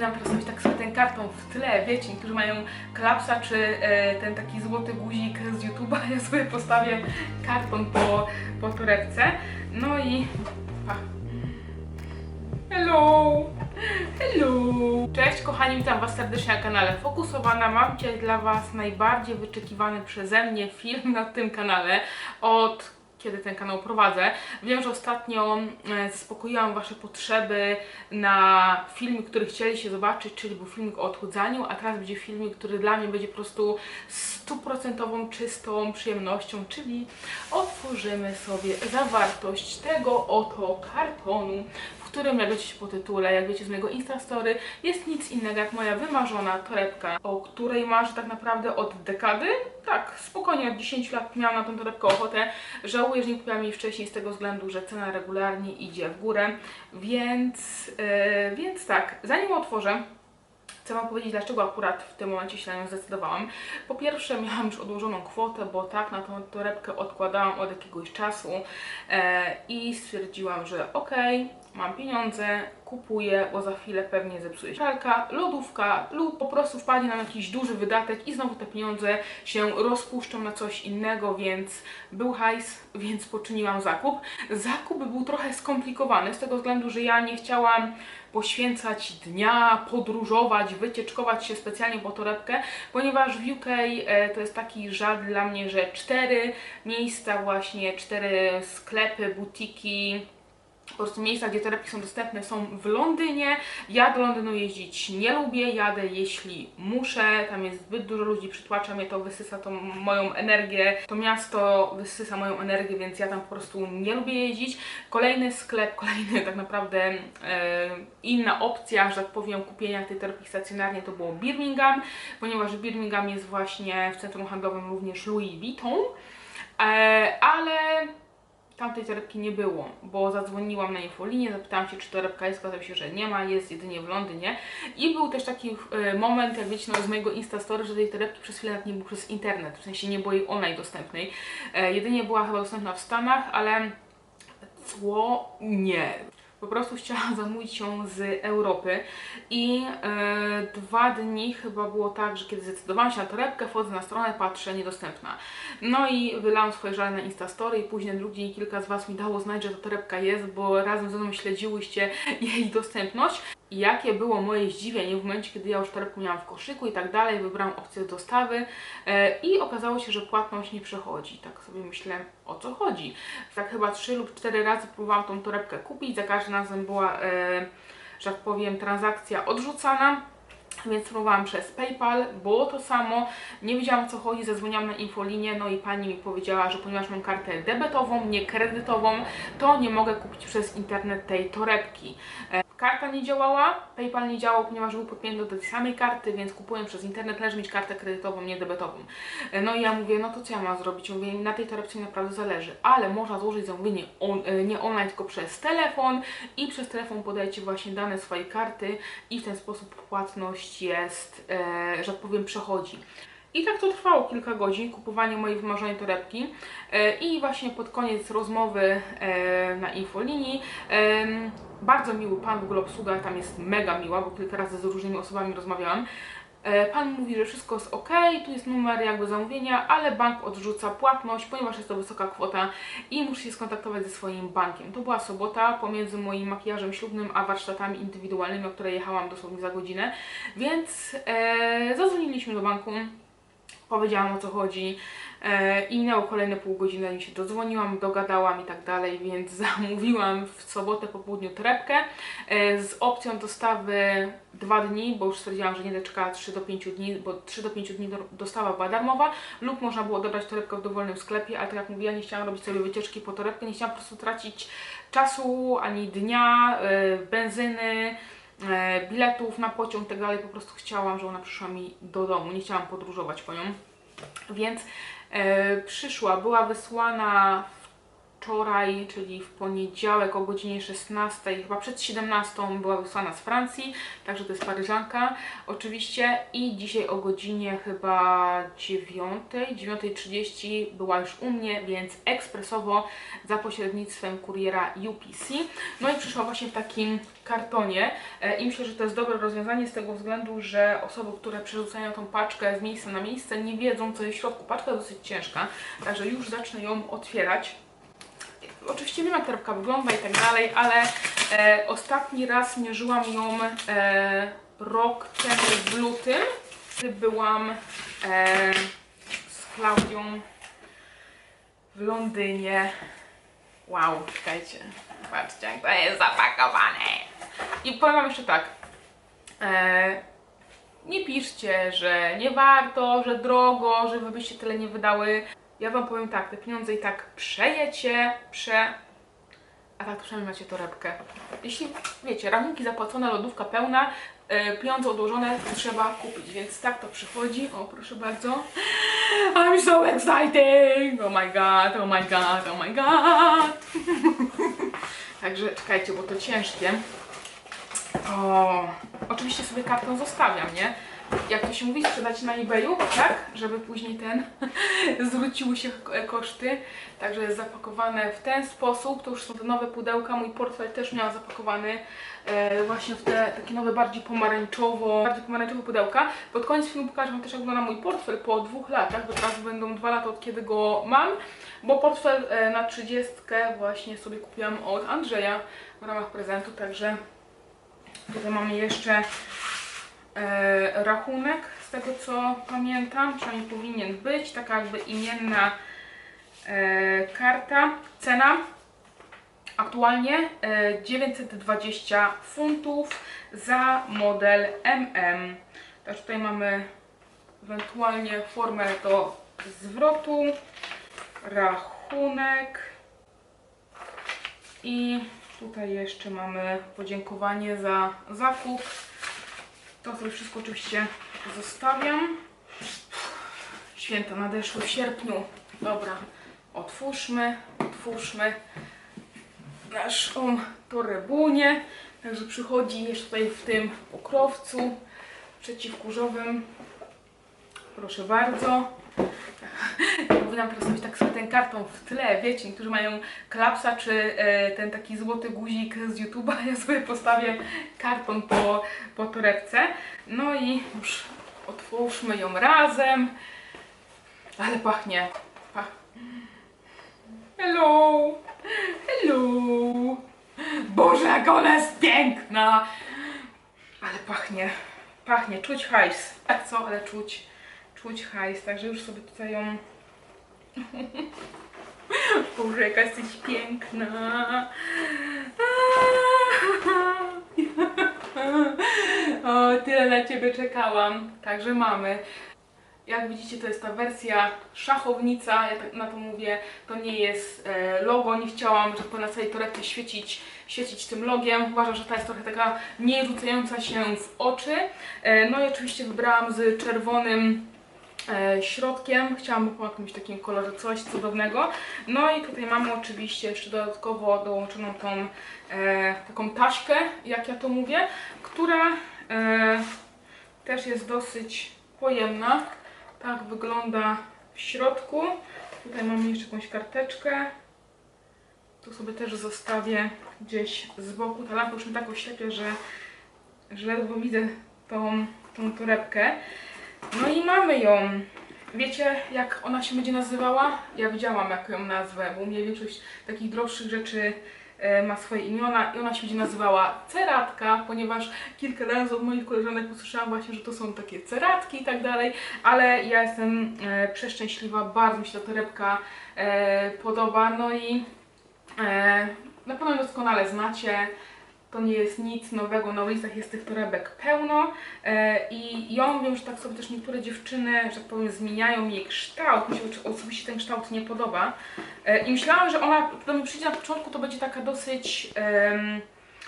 powinnam teraz tak sobie ten karton w tle, wiecie, niektórzy mają klapsa czy e, ten taki złoty guzik z YouTube'a, ja sobie postawię karton po, po torebce. No i pa. Hello! Hello! Cześć kochani, witam Was serdecznie na kanale Fokusowana. Mam dzisiaj dla Was najbardziej wyczekiwany przeze mnie film na tym kanale od kiedy ten kanał prowadzę. Wiem, że ostatnio e, zaspokoiłam Wasze potrzeby na filmik, który chcieliście zobaczyć, czyli był filmik o odchudzaniu, a teraz będzie filmik, który dla mnie będzie po prostu stuprocentową, czystą przyjemnością, czyli otworzymy sobie zawartość tego oto kartonu, którym, jak wiecie po tytule, jak wiecie z mojego Instastory, jest nic innego jak moja wymarzona torebka, o której marzę tak naprawdę od dekady. Tak, spokojnie, od 10 lat miałam na tą torebkę ochotę. Żałuję, że nie kupiłam jej wcześniej z tego względu, że cena regularnie idzie w górę, więc, yy, więc tak, zanim otworzę, Chcę Wam powiedzieć, dlaczego akurat w tym momencie się na nią zdecydowałam. Po pierwsze, miałam już odłożoną kwotę, bo tak na tą torebkę odkładałam od jakiegoś czasu e, i stwierdziłam, że okej, mam pieniądze, kupuję, bo za chwilę pewnie zepsuje się pralka, lodówka lub po prostu wpadnie nam jakiś duży wydatek i znowu te pieniądze się rozpuszczą na coś innego, więc był hajs, więc poczyniłam zakup. Zakup był trochę skomplikowany z tego względu, że ja nie chciałam poświęcać dnia, podróżować, wycieczkować się specjalnie po torebkę, ponieważ w UK e, to jest taki żal dla mnie, że cztery miejsca właśnie, cztery sklepy, butiki, po prostu miejsca, gdzie torebki są dostępne są w Londynie. Ja do Londynu jeździć nie lubię, jadę jeśli muszę, tam jest zbyt dużo ludzi, przytłacza mnie to, wysysa to moją energię, to miasto wysysa moją energię, więc ja tam po prostu nie lubię jeździć. Kolejny sklep, kolejny tak naprawdę e, inna opcja, że tak powiem, kupienia tej torebki stacjonarnie to było Birmingham, ponieważ Birmingham jest właśnie w centrum handlowym również Louis Vuitton, e, ale tamtej torebki nie było, bo zadzwoniłam na infolinię, zapytałam się, czy torebka jest, okazało się, że nie ma, jest jedynie w Londynie. I był też taki e, moment, jak wiecie, no, z mojego Instastory, że tej torebki przez chwilę nawet nie było przez internet, w sensie nie było jej online dostępnej. E, jedynie była chyba dostępna w Stanach, ale cło nie. Po prostu chciałam zamówić ją z Europy i e, dwa dni chyba było tak, że kiedy zdecydowałam się na torebkę, wchodzę na stronę, patrzę, niedostępna. No i wylałam swoje żale na Instastory i później dzień kilka z Was mi dało znać, że ta torebka jest, bo razem ze mną śledziłyście jej dostępność. I jakie było moje zdziwienie w momencie, kiedy ja już torebkę miałam w koszyku i tak dalej, wybrałam opcję dostawy e, i okazało się, że płatność nie przechodzi. Tak sobie myślę, o co chodzi. Tak chyba trzy lub cztery razy próbowałam tą torebkę kupić, za każdym razem była, e, że tak powiem, transakcja odrzucana. Więc próbowałam przez PayPal, było to samo, nie wiedziałam co chodzi, zadzwoniłam na infolinię, no i pani mi powiedziała, że ponieważ mam kartę debetową, nie kredytową, to nie mogę kupić przez internet tej torebki. Karta nie działała, PayPal nie działał, ponieważ był podpięty do tej samej karty, więc kupuję przez internet, należy mieć kartę kredytową, nie debetową. E, No i ja mówię, no to co ja mam zrobić? Mówię, na tej torebce naprawdę zależy, ale można złożyć zamówienie on, e, nie online, tylko przez telefon i przez telefon podajecie właśnie dane swojej karty i w ten sposób płatność jest, e, że tak powiem, przechodzi. I tak to trwało kilka godzin, kupowanie mojej wymarzonej torebki. E, I właśnie pod koniec rozmowy e, na infolinii bardzo miły pan, w ogóle obsługa tam jest mega miła, bo kilka razy z różnymi osobami rozmawiałam. E, Pan mówi, że wszystko jest ok, tu jest numer jakby zamówienia, ale bank odrzuca płatność, ponieważ jest to wysoka kwota i muszę się skontaktować ze swoim bankiem. To była sobota pomiędzy moim makijażem ślubnym a warsztatami indywidualnymi, o które jechałam dosłownie za godzinę, więc e, zadzwoniliśmy do banku powiedziałam o co chodzi. E, i minęło kolejne pół godziny, zanim się dodzwoniłam, dogadałam i tak dalej, więc zamówiłam w sobotę po południu torebkę. E, z opcją dostawy dwa dni, bo już stwierdziłam, że nie będę czekała 3 do 5 dni, bo 3 do 5 dni do, dostawa była darmowa lub można było odebrać torebkę w dowolnym sklepie, ale tak jak mówiłam, nie chciałam robić sobie wycieczki po torebkę, nie chciałam po prostu tracić czasu, ani dnia, e, benzyny, biletów na pociąg i tak dalej, po prostu chciałam, żeby ona przyszła mi do domu, nie chciałam podróżować po nią, więc e, przyszła, była wysłana wczoraj, czyli w poniedziałek o godzinie 16, chyba przed 17 była wysłana z Francji, także to jest Paryżanka oczywiście i dzisiaj o godzinie chyba 9, 9.30 była już u mnie, więc ekspresowo za pośrednictwem kuriera UPC. No i przyszła właśnie w takim kartonie E, i myślę, że to jest dobre rozwiązanie z tego względu, że osoby, które przerzucają tą paczkę z miejsca na miejsce nie wiedzą co jest w środku. Paczka jest dosyć ciężka, także już zacznę ją otwierać. Oczywiście wiem jak torebka wygląda i tak dalej, ale e, ostatni raz mierzyłam ją e, rok temu w lutym, gdy byłam e, z Klaudią w Londynie. Wow, czekajcie, patrzcie jak to jest zapakowane. I powiem wam jeszcze tak, e, nie piszcie, że nie warto, że drogo, że wy byście tyle nie wydały. Ja wam powiem tak, te pieniądze i tak przejecie, prze... A tak przynajmniej macie torebkę. Jeśli, wiecie, rachunki zapłacone, lodówka pełna, e, pieniądze odłożone, trzeba kupić, więc tak to przychodzi. O, proszę bardzo. I'm so excited! Oh my god, oh my god, oh my god! Także czekajcie, bo to ciężkie. O, oczywiście sobie kartę zostawiam, nie? Jak to się mówi, sprzedać na eBayu, tak? Żeby później ten zwróciły się koszty. Także jest zapakowane w ten sposób. To już są te nowe pudełka. Mój portfel też miał zapakowany e, właśnie w te takie nowe, bardziej pomarańczowo, bardziej pomarańczowe pudełka. Pod koniec filmu pokażę Wam też jak wygląda mój portfel po dwóch latach, bo teraz będą dwa lata od kiedy go mam. Bo portfel e, na 30 właśnie sobie kupiłam od Andrzeja w ramach prezentu, także Tutaj mamy jeszcze e, rachunek, z tego co pamiętam, przynajmniej powinien być, taka jakby imienna e, karta. Cena aktualnie e, 920 funtów za model MM. Też tutaj mamy ewentualnie formę do zwrotu, rachunek i tutaj jeszcze mamy podziękowanie za zakup. To sobie wszystko oczywiście zostawiam. Święta nadeszły w sierpniu. Dobra, otwórzmy, otwórzmy naszą torebunię. Także przychodzi jeszcze tutaj w tym pokrowcu przeciwkurzowym. Proszę bardzo. Powinnam sobie tak sobie ten karton w tle, wiecie, niektórzy mają klapsa czy e, ten taki złoty guzik z YouTube'a, ja sobie postawię karton po, po torebce. No i już otwórzmy ją razem. Ale pachnie. Pach. Hello! Hello! Boże, jak ona jest piękna! Ale pachnie, pachnie, czuć hajs. Tak co, ale czuć, czuć hajs. Także już sobie tutaj ją Boże, jaka jesteś piękna. O, tyle na Ciebie czekałam. Także mamy. Jak widzicie, to jest ta wersja szachownica, ja tak na to mówię, to nie jest e, logo, nie chciałam, żeby na całej torebce świecić, świecić tym logiem. Uważam, że ta jest trochę taka nie rzucająca się w oczy. E, no i oczywiście wybrałam z czerwonym środkiem. Chciałam po jakimś takim kolorze coś cudownego. No i tutaj mamy oczywiście jeszcze dodatkowo dołączoną tą e, taką taśkę, jak ja to mówię, która e, też jest dosyć pojemna. Tak wygląda w środku. Tutaj mamy jeszcze jakąś karteczkę. Tu sobie też zostawię gdzieś z boku. Ta lampa już mi tak oślepia, że, że ledwo widzę tą, tą torebkę. No i mamy ją. Wiecie, jak ona się będzie nazywała? Ja wiedziałam, jak ją nazwę, bo u mnie większość takich droższych rzeczy e, ma swoje imiona i ona się będzie nazywała Ceratka, ponieważ kilka razy od moich koleżanek usłyszałam właśnie, że to są takie ceratki i tak dalej, ale ja jestem e, przeszczęśliwa, bardzo mi się ta torebka e, podoba, no i e, na pewno doskonale znacie. To nie jest nic nowego, na ulicach jest tych torebek pełno e, i ją wiem, że tak sobie też niektóre dziewczyny, że tak powiem, zmieniają jej kształt. Mi się osobiście ten kształt nie podoba. E, I myślałam, że ona, to mi przyjdzie na początku, to będzie taka dosyć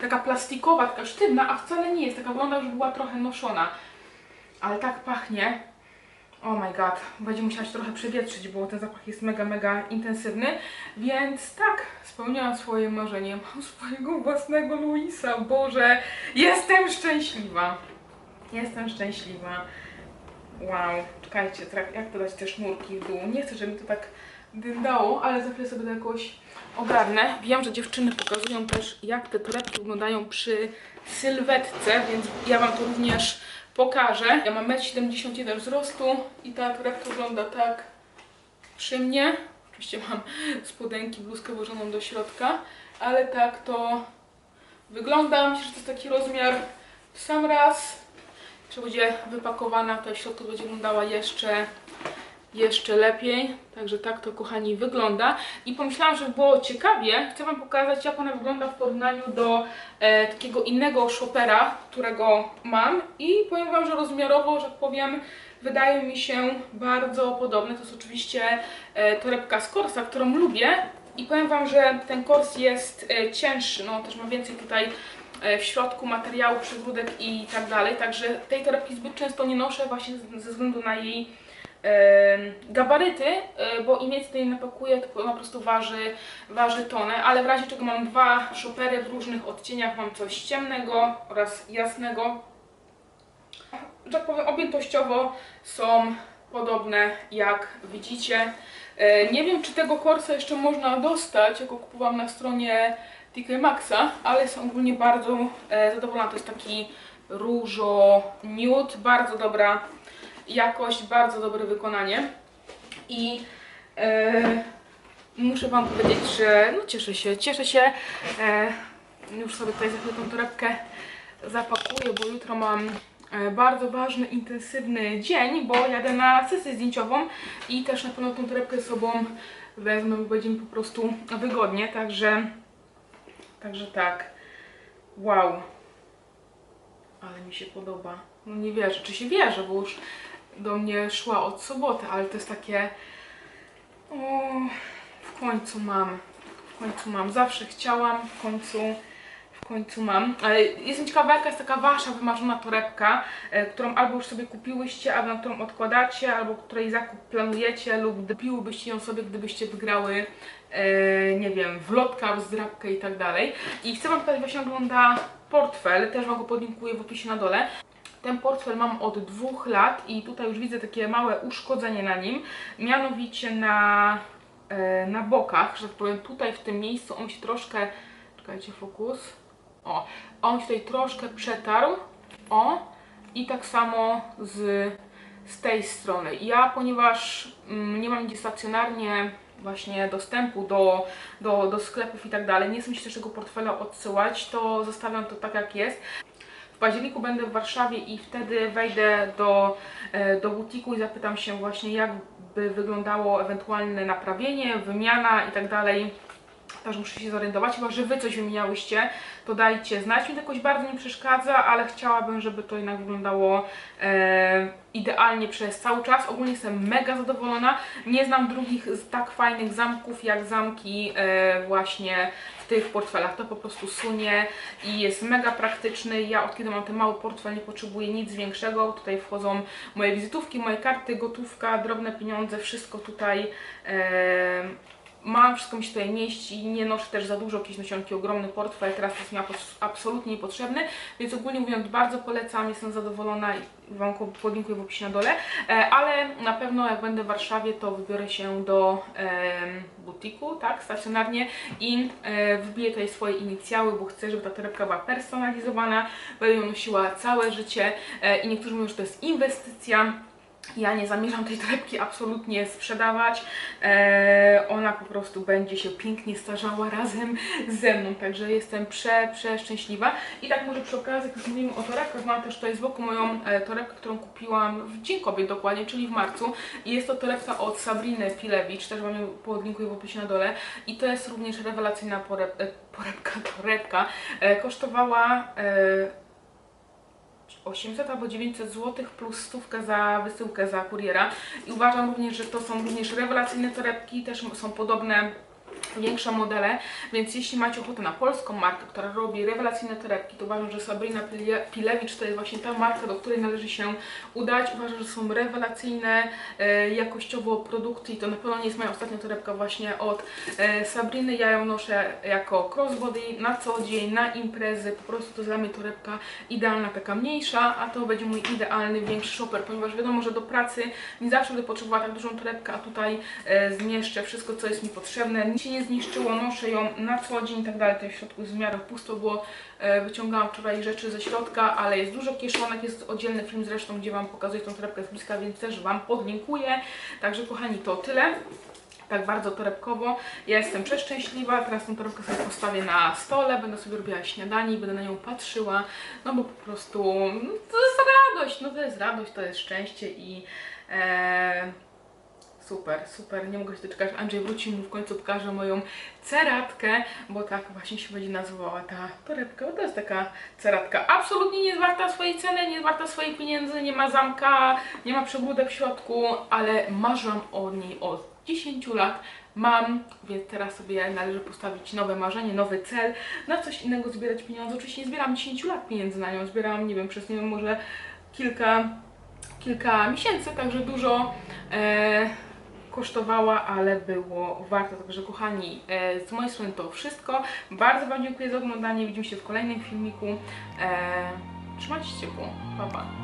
taka plastikowa, taka sztywna, a wcale nie jest. Taka wygląda, że była trochę noszona. Ale tak pachnie. Oh my god, będzie musiała się trochę przewietrzyć, bo ten zapach jest mega, mega intensywny. Więc tak, spełniłam swoje marzenie. Mam swojego własnego Luisa. Boże, jestem szczęśliwa. Jestem szczęśliwa. Wow, czekajcie, jak dodać te sznurki w dół? Nie chcę, żeby to tak dyndało, ale za chwilę sobie to jakoś ogarnę. Wiem, że dziewczyny pokazują też, jak te torebki wyglądają przy sylwetce, więc ja Wam to również pokażę. Ja mam 1,71 m wzrostu i ta torebka wygląda tak przy mnie. Oczywiście mam spodenki, bluzkę włożoną do środka, ale tak to wygląda. Myślę, że to jest taki rozmiar w sam raz. Czy będzie wypakowana, to w środku będzie wyglądała jeszcze, jeszcze lepiej. Także tak to, kochani, wygląda. I pomyślałam, że było ciekawie. Chcę Wam pokazać, jak ona wygląda w porównaniu do e, takiego innego shopera, którego mam. I powiem Wam, że rozmiarowo, że tak powiem, wydaje mi się bardzo podobne. To jest oczywiście e, torebka z Corsa, którą lubię. I powiem Wam, że ten kors jest e, cięższy, no też ma więcej tutaj e, w środku materiału, przygródek i tak dalej. Także tej torebki zbyt często nie noszę właśnie ze względu na jej gabaryty, e, bo im więcej tej napakuję, to po prostu waży, waży tonę, ale w razie czego mam dwa szopery w różnych odcieniach, mam coś ciemnego oraz jasnego. Tak powiem, objętościowo są podobne jak widzicie. E, Nie wiem, czy tego korsa jeszcze można dostać, jako kupowałam na stronie TK Maxa, ale jestem ogólnie bardzo e, zadowolona. To jest taki różo nude, bardzo dobra jakość, bardzo dobre wykonanie. I e, muszę Wam powiedzieć, że no cieszę się, cieszę się. E, już sobie tutaj za chwilę tą torebkę zapakuję, bo jutro mam e, bardzo ważny, intensywny dzień, bo jadę na sesję zdjęciową i też na pewno tą torebkę z sobą wezmę, bo będzie mi po prostu wygodnie, także także tak. Wow. Ale mi się podoba. No nie wierzę, czy się wierzę, bo już do mnie szła od soboty, ale to jest takie o, w końcu mam. W końcu mam. Zawsze chciałam, w końcu w końcu mam. Ale jestem ciekawa, jaka jest taka wasza wymarzona torebka, e, którą albo już sobie kupiłyście, albo na którą odkładacie, albo której zakup planujecie, lub kupiłybyście ją sobie, gdybyście wygrały, e, nie wiem, w lotka, w zdrabkę i tak dalej. I chcę wam pokazać, właśnie jak wygląda portfel, też wam go podlinkuję w opisie na dole. Ten portfel mam od dwóch lat i tutaj już widzę takie małe uszkodzenie na nim, mianowicie na, e, na bokach, że tak powiem tutaj w tym miejscu on się troszkę, czekajcie fokus, o, on się tutaj troszkę przetarł, o i tak samo z, z tej strony. Ja, ponieważ mm, nie mam nigdzie stacjonarnie właśnie dostępu do, do, do sklepów i tak dalej, nie chcę mi się też tego portfela odsyłać, to zostawiam to tak jak jest. Październiku będę w Warszawie i wtedy wejdę do, e, do butiku i zapytam się właśnie, jak by wyglądało ewentualne naprawienie, wymiana i tak dalej. Także muszę się zorientować, chyba że Wy coś wymieniałyście, to dajcie znać. Mi to jakoś bardzo nie przeszkadza, ale chciałabym, żeby to jednak wyglądało e, idealnie przez cały czas. Ogólnie jestem mega zadowolona. Nie znam drugich tak fajnych zamków jak zamki e, właśnie w tych portfelach. To po prostu sunie i jest mega praktyczny. Ja od kiedy mam ten mały portfel nie potrzebuję nic większego. Tutaj wchodzą moje wizytówki, moje karty, gotówka, drobne pieniądze, wszystko tutaj e, mam, wszystko mi się tutaj mieści, nie noszę też za dużo, jakieś nosionki, ogromny portfel, teraz jest mi abs- absolutnie niepotrzebny, więc ogólnie mówiąc bardzo polecam, jestem zadowolona i Wam podlinkuję w opisie na dole, e, ale na pewno jak będę w Warszawie, to wybiorę się do butiku, tak, stacjonarnie i e, wbiję tutaj swoje inicjały, bo chcę, żeby ta torebka była personalizowana, będę ją nosiła całe życie e, i niektórzy mówią, że to jest inwestycja, ja nie zamierzam tej torebki absolutnie sprzedawać. Eee, ona po prostu będzie się pięknie starzała razem ze mną, także jestem prze, przeszczęśliwa. I tak może przy okazji, jak mówimy o torebkach, mam też tutaj z boku moją e, torebkę, którą kupiłam w Dzień Kobiet dokładnie, czyli w marcu. I jest to torebka od Sabriny Pilewicz, też Wam ją podlinkuję w opisie na dole. I to jest również rewelacyjna poreb, e, porebka, torebka. E, kosztowała... E, 800 albo 900 zł plus stówkę za wysyłkę za kuriera. I uważam również, że to są również rewelacyjne torebki, też są podobne większe modele, więc jeśli macie ochotę na polską markę, która robi rewelacyjne torebki, to uważam, że Sabrina Pile- Pilewicz to jest właśnie ta marka, do której należy się udać. Uważam, że są rewelacyjne e, jakościowo produkty i to na pewno nie jest moja ostatnia torebka właśnie od e, Sabriny. Ja ją noszę jako crossbody na co dzień, na imprezy, po prostu to dla mnie torebka idealna, taka mniejsza, a to będzie mój idealny, większy shopper, ponieważ wiadomo, że do pracy nie zawsze będę potrzebowała tak dużą torebkę, a tutaj e, zmieszczę wszystko, co jest mi potrzebne. Nic się nie zniszczyło, noszę ją na co dzień i tak dalej. Tutaj w środku jest w miarę pusto, bo e, wyciągałam wczoraj rzeczy ze środka, ale jest dużo kieszonek, jest oddzielny film zresztą, gdzie Wam pokazuję tą torebkę z bliska, więc też Wam podlinkuję. Także kochani, to tyle. Tak bardzo torebkowo. Ja jestem przeszczęśliwa. Teraz tą torebkę sobie postawię na stole, będę sobie robiła śniadanie i będę na nią patrzyła. No bo po prostu no, to jest radość, no to jest radość, to jest szczęście i e, super, super. Nie mogę się doczekać. Andrzej wróci mu w końcu pokaże moją ceratkę, bo tak właśnie się będzie nazywała ta torebka. Bo to jest taka ceratka. Absolutnie nie jest warta swojej ceny, nie jest warta swoich pieniędzy, nie ma zamka, nie ma przegródek w środku, ale marzyłam o niej od 10 lat. Mam, więc teraz sobie należy postawić nowe marzenie, nowy cel, na coś innego zbierać pieniądze. Oczywiście nie zbieram 10 lat pieniędzy na nią, zbieram, nie wiem, przez nie wiem, może kilka, kilka miesięcy, także dużo e, kosztowała, ale było warto. Także kochani, e, z mojej strony to wszystko. Bardzo Wam dziękuję za oglądanie. Widzimy się w kolejnym filmiku. E, trzymajcie się ciepło. Pa, pa.